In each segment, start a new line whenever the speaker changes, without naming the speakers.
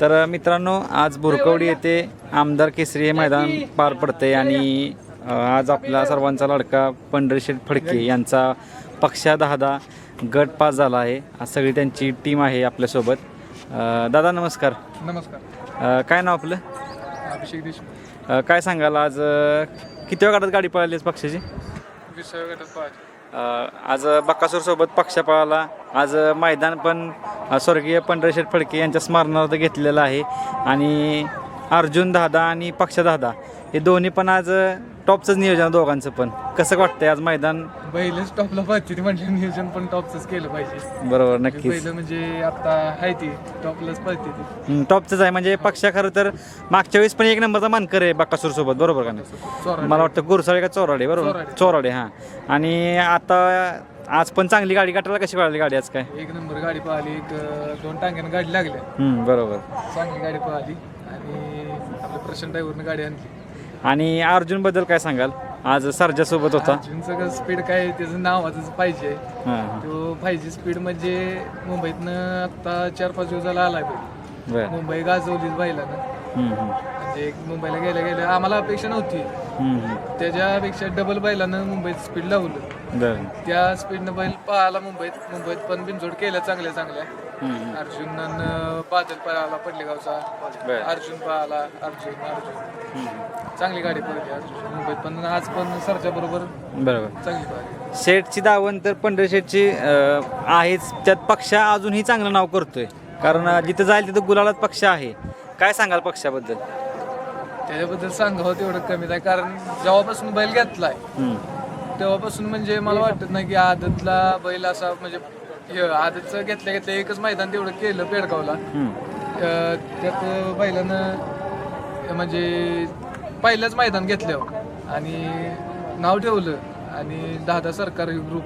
तर मित्रांनो आज भुरकवडी येथे आमदार केसरी हे मैदान पार पडते आणि आज आपला सर्वांचा लाडका पंढरीशेठ फडके यांचा पक्षा दहादा गट पास झाला आहे. आज सगळी त्यांची टीम आहे आपल्यासोबत अ, दादा नमस्कार.
नमस्कार.
अ, काय नाव आपलं?
अभिषेक देशमुख.
अ, काय सांगाल आज अ, किती वेळ गाडी पळाली आज पक्षाची?
विसाव्या गटात
अ, आज बक्कासूर सोबत पळाला आज मैदान पण स्वर्गीय पंढरशेठ फडके यांच्या स्मरणार्थ घेतलेलं आहे. आणि अर्जुन दादा आणि पक्ष दादा हे दोन्ही पण आज टॉपचंच नियोजन आहे दोघांचं पण. कसं वाटतंय आज मैदान?
पहिलेच टॉपला पाहिजे म्हटलं नियोजन पण टॉपच केलं पाहिजे.
बरोबर नक्कीच.
पहिलं म्हणजे आता आहे ती टॉपलाच पाहिजे ती.
हं, टॉपचंच आहे. म्हणजे पक्ष खरं तर मागच्या वेळेस पण एक नंबरचा मानकर आहे बक्कासूर सोबत बरोबर का नाही?
चोरा
मला वाटतं गुरसाळे का चोराडे बरोबर?
चोराडे.
चोराडे हां. आणि आता आज पण चांगली गाडी गाठायला कशी पळाली गाडी आज काय?
एक नंबर गाडी पाहिली एक अं, दोन टांग्यानं गाडी लागल्या.
हं, बरोबर.
चांगली गाडी पाहिली आणि आपल्या प्रशांत ड्रायव्हरनं गाडी आणली.
आणि अर्जुनबद्दल काय सांगाल? आज सरजा सोबत होता.
अर्जुनचं स्पीड काय त्याचं नावाचं पाहिजे.
हां
तो पाहिजे स्पीड म्हणजे मुंबईतनं आता चार पाच दिवस झाला आलाय बैल.
बर.
मुंबई गाजवलीच बैलानं.
हम्म, हम्म,
म्हणजे एक मुंबईला गेल्या गेल्या आम्हाला अपेक्षा नव्हती.
हम्म, हम्म.
त्याच्यापेक्षा डबल बैलानं मुंबईत स्पीड लावलं.
बर.
त्या स्पीडनं बैल पळाला मुंबईत. मुंबईत पण बिनजोड केल्या चांगल्या चांगल्या.
हम्म,
अर्जुन बादल पळाला पडले गावचा
बर.
अर्जुन पळाला. अर्जुन अर्जुन.
हम्म.
चांगली गाडी अर्जुन मुंबईत पण आज पण सरच्या बरोबर
बरोबर.
चांगली पळाली
शेठची दावण तर पंढरी शेठची अं, आहेच. त्यात पक्ष अजूनही चांगलं नाव करतोय. कारण अं, जिथं जाईल तिथं गुलालात पक्ष आहे. काय सांगाल पक्षाबद्दल?
त्याच्याबद्दल सांगावं तेवढं कमीच आहे कारण जेव्हापासून बैल घेतलाय
हम्म,
तेव्हापासून म्हणजे मला वाटत नाही की आदतला बैल असा म्हणजे हे आदतचं घेतल्या घेतल्या एकच मैदान तेवढं केलं पेडगावला.
हम्म.
अ, त्यात बैलानं म्हणजे पहिलंच मैदान घेतल्यावर. आणि नाव ठेवलं आणि दहा दहा सरकारी ग्रुप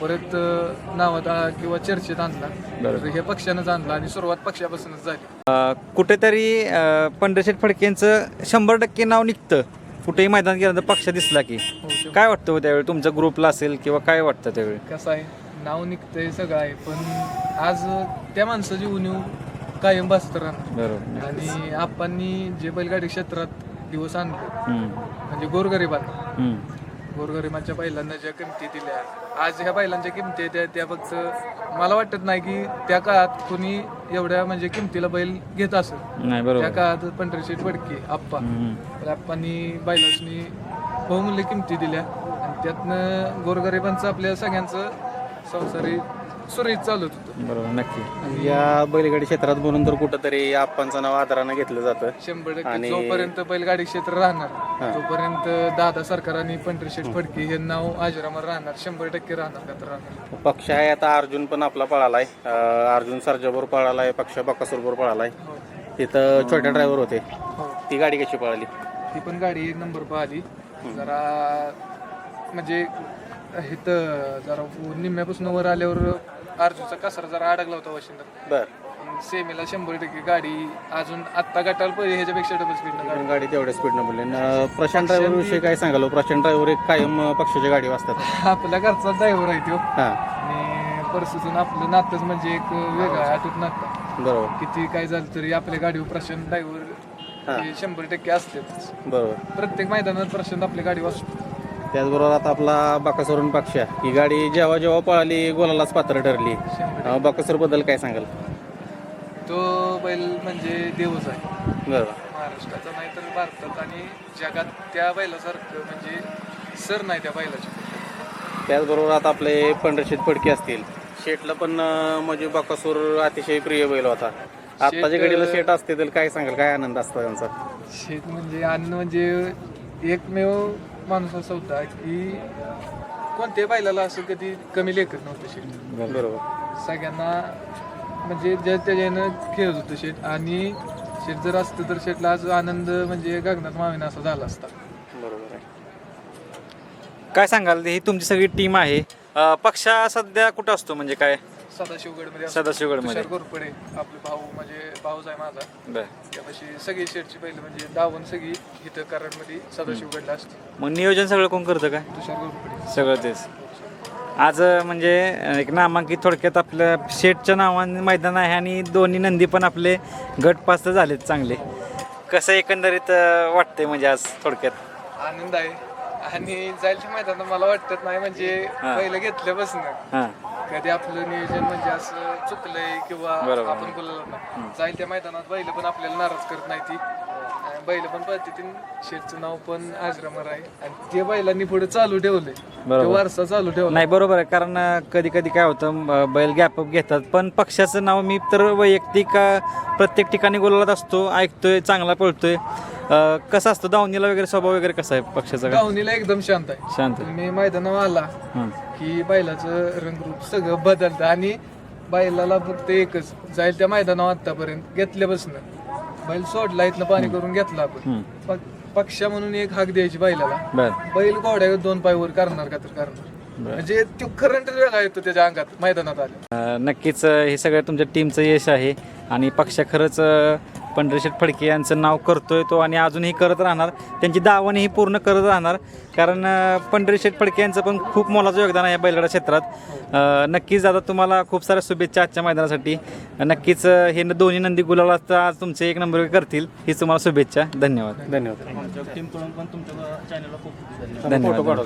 परत नावात आ- किंवा चर्चेत आणला. तर हे पक्षानंच आणला आणि सुरुवात पक्षापासूनच झाली.
अं, कुठेतरी अं, पंढरशेठ फडकेंचं शंभर टक्के नाव निघतं. कुठेही मैदान गेल्यानंतर पक्ष दिसला की.
शकतं.
काय वाटतं हो त्यावेळी? तुमच्या ग्रुपला असेल किंवा काय वाटतं त्यावेळी?
कसं आहे? नाव निघतंय सगळं आहे पण आज त्या माणसाची उणीव कायम बसत राहणार.
बरोबर.
आणि आप्पांनी जे बैलगाडी क्षेत्रात दिवस
हम्म,
म्हणजे गोरगरिबांना
हम्म.
गोरगरिबांच्या बैलांना ज्या किमती दिल्या आज ह्या बैलांच्या किमती आहेत, त्या त्या फक्त मला वाटत नाही की त्या काळात कोणी एवढ्या म्हणजे किमतीला बैल घेत
नाही
त्या
बरोबर
काळात पंढरीशेठ फडके आप्पा.
हम्म,
तर आप्पांनी बैलासनी बहुमूल्य किमती दिल्या. आणि त्यातनं गोरगरिबांचं आपल्या सगळ्यांचं संसारी सुरळीत चालत होतं.
बरोबर नक्की.
या बैलगाडी क्षेत्रात म्हणून तर कुठंतरी आप्पांचं नाव आदरानं घेतलं जातं.
शंभर टक्के.
आणि-
जोपर्यंत बैलगाडी क्षेत्र राहणार तोपर्यंत दादा सरकार आणि पंढरीशेठ फडके हे नाव आजरामर राहणार शंभर टक्के राहणार का तर राहणार.
पक्ष आहे आता अर्जुन पण आपला पळालाय. अं, अर्जुन सरजाबरोबर पळालाय पक्ष बकासूरबरोबर पळालाय.
हो.
तिथं छोटे ड्रायव्हर होते.
हो.
ती गाडी कशी पळाली?
ती पण गाडी नंबर पाहिली. जरा म्हणजे इथं जरा निम्म्यापासून वर आल्यावर अर्जुनचा कचरा जरा अडकला होता वशिंदर.
बर.
सेमीला शंभर टक्के गाडी अजून आत्ता गटाला पहिले ह्याच्यापेक्षा डबल स्पीडनं गाडी.
गाडी तेवढ्या स्पीडनं बोलले. न, प्रशांत ड्रायव्हर विषयी काय सांगाल हो? प्रशांत ड्रायव्हर एक कायम अं, पक्षाची गाडी वाजतात.
आपल्या घरचा ड्रायव्हर आहे तो.
हां.
आणि आपलं नातंच म्हणजे एक वेगळं आहे नातं.
बरोबर.
किती काय झालं तरी आपल्या गाडीवर प्रशांत ड्रायव्हर शंभर टक्के असतेच.
बरोबर.
प्रत्येक मैदानात प्रशांत आपली गाडी वाचतो
त्याचबरोबर आता आपला बाकासवरून पक्ष ही गाडी जेव्हा जेव्हा पळाली गोलालाच पात्र ठरली.
शंभर
बाकासूरबद्दल काय सांगाल?
तो बैल म्हणजे देवच आहे.
बरोबर.
महाराष्ट्राचा नाही तर भारतात आणि जगात त्या बैलासारखं म्हणजे सर नाही त्या बैलाची.
त्याचबरोबर आता आपले पंढरशेत फडके असतील. शेटला पण म्हणजे बकासूर अतिशय प्रिय बैल होता. आत्ताच्या घडीला शेट असते तर काय सांगाल? काय आनंद असतो त्यांचा?
शेत म्हणजे अन्न म्हणजे एकमेव माणूस असा होता की कोणत्याही बैलाला असं कधी कमी लेखत नव्हतं शेत
बरोबर.
सगळ्यांना म्हणजे ज्या त्याच्यानं खेळत होतं शेट आणि शेट जर असतं तर शेटला आज आनंद म्हणजे गगनात मावेना असा झाला असता.
बरोबर आहे.
काय सांगाल ही तुमची सगळी टीम आहे. अं, पक्षा सध्या कुठं असतो म्हणजे काय?
सदाशिवगडमध्ये
सदाशिवगडमध्ये.
तुषार गोरपडे आपले भाऊ म्हणजे भाऊच आहे माझा.
बर.
त्यापाशी सगळी शेटची पहिलं म्हणजे दावण सगळी इथं कराडमध्ये सदाशिवगडला असते.
मग नियोजन सगळं कोण करतं काय?
तुषार गोरपडे
सगळं तेच. आज अ, म्हणजे अ, एक नामांकित थोडक्यात आपलं शेटच्या नावाने मैदान आहे आणि दोन्ही नंदी पण आपले गट पास तर झालेत चांगले. कसं एकंदरीत अ, वाटतंय म्हणजे आज थोडक्यात?
आनंद आहे. आणि जायच्या मैदानात मला वाटत नाही म्हणजे. पहिलं घेतल्यापासून.
हां.
कधी आपलं नियोजन म्हणजे असं चुकलंय किंवा
बरोबर.
आपण बोललो जाईल त्या मैदानात बैल पण आपल्याला नाराज करत नाही ती. बैल पण पद्धतीने शेठचं नाव पण आजरामर आहे. आणि ते बैलांनी पुढे चालू ठेवलंय.
बरोबर.
ते वारसा चालू ठेवला.
नाही बरोबर आहे. कारण कधी कधी काय होतं अ, बैल गॅपअप घेतात. पण पक्षाचं नाव मी तर वैयक्तिक अ, प्रत्येक ठिकाणी बोलत असतो. ऐकतोय चांगला पळतोय. अ, कसं असतं? दावणीला वगैरे स्वभाव वगैरे कसा आहे पक्षाचा का?
गावणीला एकदम शांत आहे.
शांत
मी मैदानावर आला
हं.
की बैलाचं रंगरूप सगळं बदलतं आणि बैलाला फक्त एकच जाईल त्या मैदानावर आतापर्यंत घेतल्यापासून. बैल सोडला इथनं पाणी करून घेतला आपण.
हं.
पक्षा म्हणून एक हाक द्यायची बैलाला.
बर.
बैल घोड्यावर दोन पायवर करणार का तर करणार. म्हणजे तो करंट वेगळा येतो त्याच्या अंगात मैदानात आले
अ, नक्कीच अ, हे सगळं तुमच्या टीमचं यश आहे. आणि पक्ष खरंच अ, पंढरीशेठ फडके यांचं नाव करतोय तो आणि अजूनही करत राहणार. त्यांची दावणीही पूर्ण करत राहणार. कारण पंढरीशेठ फडके यांचं पण खूप मोलाचं योगदान आहे या बैलगाडा क्षेत्रात. नक्कीच दादा तुम्हाला खूप साऱ्या शुभेच्छा आजच्या मैदानासाठी. नक्कीच हे न- दोन्ही नंदी गुलाल असता आज तुमचे एक नंबर करतील. हीच तुम्हाला शुभेच्छा. धन्यवाद.
धन्यवाद.
धन्यवाद.
फोटो काढू